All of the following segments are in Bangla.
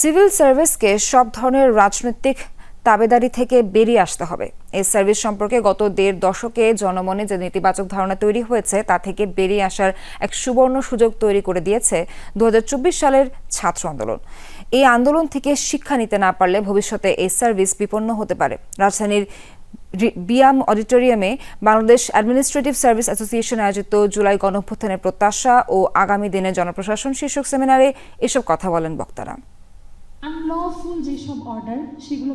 সিভিল সার্ভিসকে সব ধরনের রাজনৈতিক তাবেদারি থেকে বেরিয়ে আসতে হবে। এই সার্ভিস সম্পর্কে গত দেড় দশকে জনমনে যে নেতিবাচক ধারণা তৈরি হয়েছে, তা থেকে বেরিয়ে আসার এক সুবর্ণ সুযোগ তৈরি করে দিয়েছে দু হাজার চব্বিশ সালের ছাত্র আন্দোলন। এই আন্দোলন থেকে শিক্ষা নিতে না পারলে ভবিষ্যতে এই সার্ভিস বিপন্ন হতে পারে। রাজধানীর বিয়াম অডিটোরিয়ামে বাংলাদেশ অ্যাডমিনিস্ট্রেটিভ সার্ভিস অ্যাসোসিয়েশন আয়োজিত জুলাই গণঅভ্যুত্থানের প্রত্যাশা ও আগামী দিনে জনপ্রশাসন শীর্ষক সেমিনারে এসব কথা বলেন বক্তারা। যেসব অর্ডার সেগুলো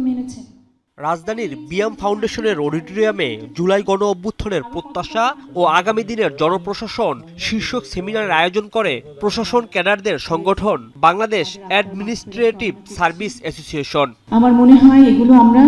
রাজধানীর বিএম ফাউন্ডেশনের অডিটোরিয়ামে জুলাই গণ অভ্যুত্থানের প্রত্যাশা ও আগামী দিনের জনপ্রশাসন শীর্ষক সেমিনারের আয়োজন করে প্রশাসন ক্যাডারদের সংগঠন বাংলাদেশ অ্যাডমিনিস্ট্রেটিভ সার্ভিস অ্যাসোসিয়েশন। আমার মনে হয় এগুলো আমরা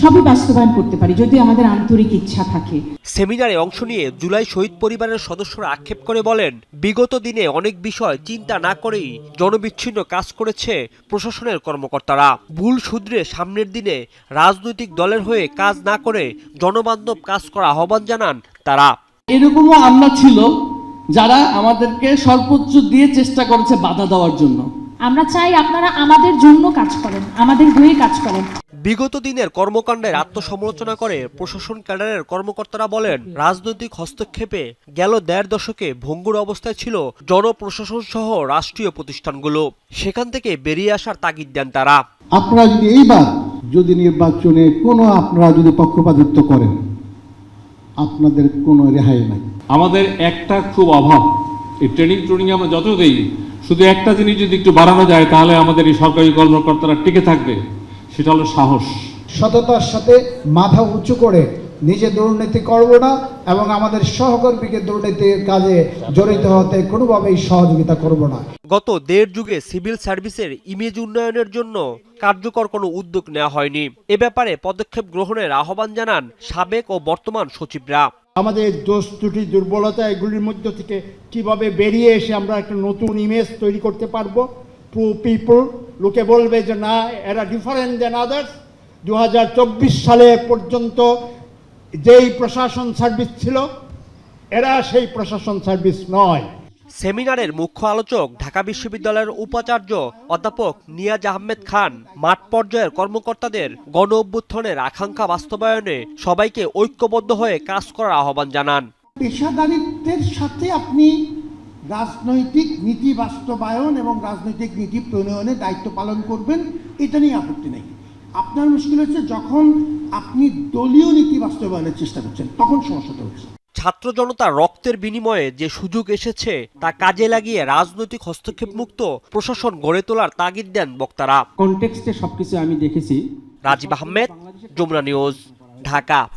সবই বাস্তবায়ন করতে পারি যদি আমাদের আন্তরিক ইচ্ছা থাকে। সেমিনারে অংশ নিয়ে জুলাই শহীদ পরিবারের সদস্যরা আক্ষেপ করে বলেন বিগত দিনে অনেক বিষয় চিন্তা না করেই জনবিচ্ছিন্ন কাজ করেছে প্রশাসনের কর্মকর্তারা। ভুল শুধরে সামনের দিনে রাজনৈতিক দলের হয়ে কাজ না করে জনবান্ধব কাজ করা আহ্বান জানান তারা। এরকমও আল্লাহ ছিল যারা আমাদেরকে সর্বোচ্চ দিয়ে চেষ্টা করেছে বাধা দেওয়ার জন্য। আমরা চাই আপনারা আমাদের জন্য কাজ করেন আমাদের হয়ে কাজ করেন। বিগত দিনের কর্মকাণ্ডের আত্মসমালোচনা করে প্রশাসন ক্যাডারের কর্মকর্তারা বলেন রাজনৈতিক হস্তক্ষেপে গেল দেড় দশকে ভঙ্গুর অবস্থায় ছিল জনপ্রশাসন সহ রাষ্ট্রীয় প্রতিষ্ঠানগুলো। সেখান থেকে বেরিয়ে আসার তাগিদ দেন তারা। আপনারা যদি এইবার যদি নির্বাচনে কোনো আপনারা যদি পক্ষপাতিত্ব করেন আপনাদের কোনো রেহাই নাই। আমাদের একটা খুব অভাব। এই ট্রেনিং ট্রেনিং আমরা যত দেই শুধু একটা জিনিস যদি একটু বাড়ানো যায় তাহলে আমাদের এই সরকারি কর্মকর্তারা টিকে থাকবে। সেটা হলো সাহস। সততার সাথে মাথা উঁচু করে নিজে দুর্নীতি করব না এবং আমাদের সহকর্মীকে দুর্নীতির কাজে জড়িত হতে কোনোভাবেই সহযোগিতা করব না। গত দেড় যুগে সিভিল সার্ভিসের ইমেজ উন্নয়নের জন্য কার্যকর কোনো উদ্যোগ নেওয়া হয়নি। এ ব্যাপারে পদক্ষেপ গ্রহণের আহ্বান জানান সাবেক ও বর্তমান সচিবরা। আমাদের দোষ ত্রুটি দুর্বলতা এগুলির মধ্য থেকে কীভাবে বেরিয়ে এসে আমরা একটা নতুন ইমেজ তৈরি করতে পারব? টু পিপল লোকে বলবে যে না এরা ডিফারেন্ট দেন আদার্স দু সালে পর্যন্ত যেই প্রশাসন সার্ভিস ছিল এরা সেই প্রশাসন সার্ভিস নয়। সেমিনারের মুখ্য আলোচক ঢাকা বিশ্ববিদ্যালয়ের উপাচার্য অধ্যাপক নিয়াজ আহমেদ খান মাঠ পর্যায়ের কর্মকর্তাদের গণ অভ্যুত্থানের আকাঙ্ক্ষা বাস্তবায়নে সবাইকে ঐক্যবদ্ধ হয়ে কাজ করার আহ্বান জানান। পেশাদারিত্বের সাথে আপনি রাজনৈতিক নীতি বাস্তবায়ন এবং রাজনৈতিক নীতি প্রণয়নে দায়িত্ব পালন করবেন এটা নিয়ে আপত্তি নেই। আপনার মুশকিল হচ্ছে যখন আপনি দলীয় নীতি বাস্তবায়নের চেষ্টা করছেন তখন সমস্যাটা হচ্ছে। ছাত্র জনতার রক্তের বিনিময়ে যে সুযোগ এসেছে তা কাজে লাগিয়ে রাজনৈতিক হস্তক্ষেপ মুক্ত প্রশাসন গড়ে তোলার তাগিদ দেন বক্তারা। কনটেক্সটে সবকিছু আমি দেখেছি। রাজীব আহমেদ যমুনা নিউজ ঢাকা।